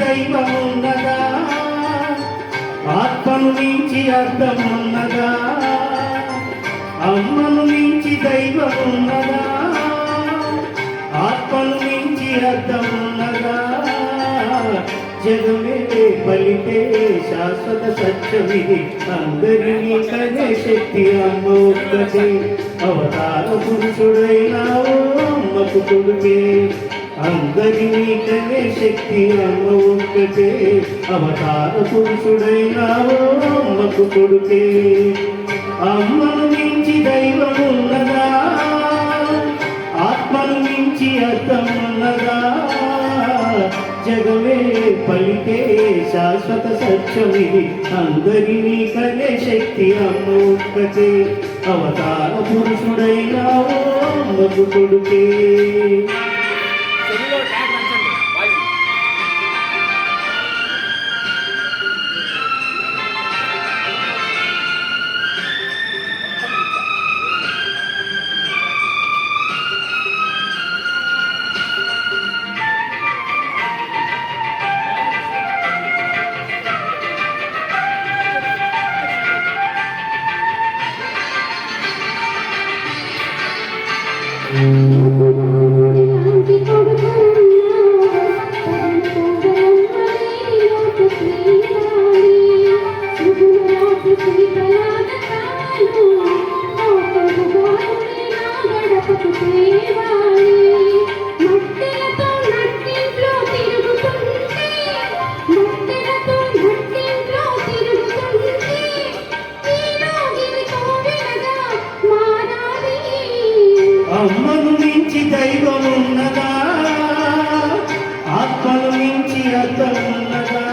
దైవమున్నదా? ఆత్మను మించి అర్థమున్నదా? అమ్మను మించి దైవమున్నదా? ఆత్మను మించి అర్థమున్నదా? జగమే పలికే శాశ్వత సత్యమిది అందరినీ కనే శక్తి అమ్మ అవతార పురుషుడైనావు అమ్మకు కొడుకే అందరినీ కనే శక్తి అమ్మ ఒక్కటే. అవతార పురుషుడైన అమ్మకు కొడుకే. అమ్మను మించి దైవమున్నదా ఆత్మను మించి అర్థమున్నదా జగమే పలికే శాశ్వత సత్యమిది అందరినీ కనే శక్తి అమ్మ ఒక్కటే. అవతార పురుషుడైన అమ్మకు కొడుకే. கொடுக்கும் అమ్మను మించి దైవమున్నదా? ఆత్మను మించి అర్థమున్నదా?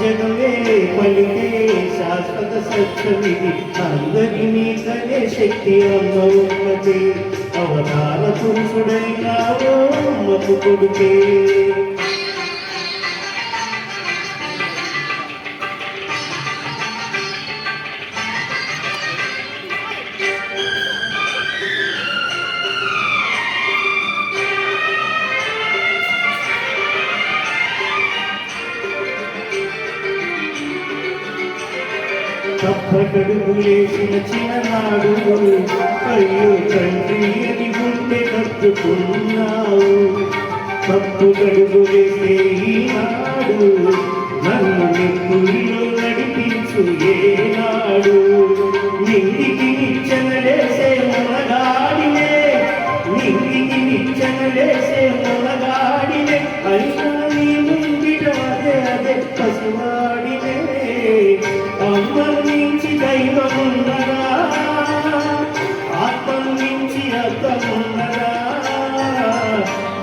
జగమే పలికే శాశ్వత సత్యమిది అందరినీ కనే శక్తి అమ్మ ఉన్నది. అవతార పురుషుడైనావో అమ్మకు కొడుకే. తప్పకడుగులేసిన చిన్ననాడు అయ్యో తండ్రి అని గుండె కట్టుకున్నావు. తప్పు గడుగులేసే ఈనాడు నన్ను నిప్పుల్లో నడిపించు ఏనాడు నిందికి నిచ్చనలేసే మునగాడినే నిందికి నిచ్చనలేసే మొలగాడినే అయినా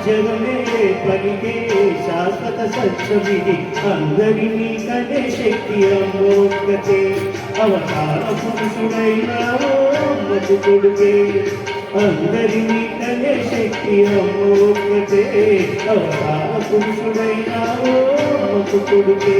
జగమే పలికే శాశ్వత సత్యమిది అందరినీ కనే శక్తి అమ్మోక్కతే అవతార పురుషుడైనావో కొడుకే. అందరినీ కనే శక్తి అమ్మోక్కతే అవతార పురుషుడైనావో కొడుకే.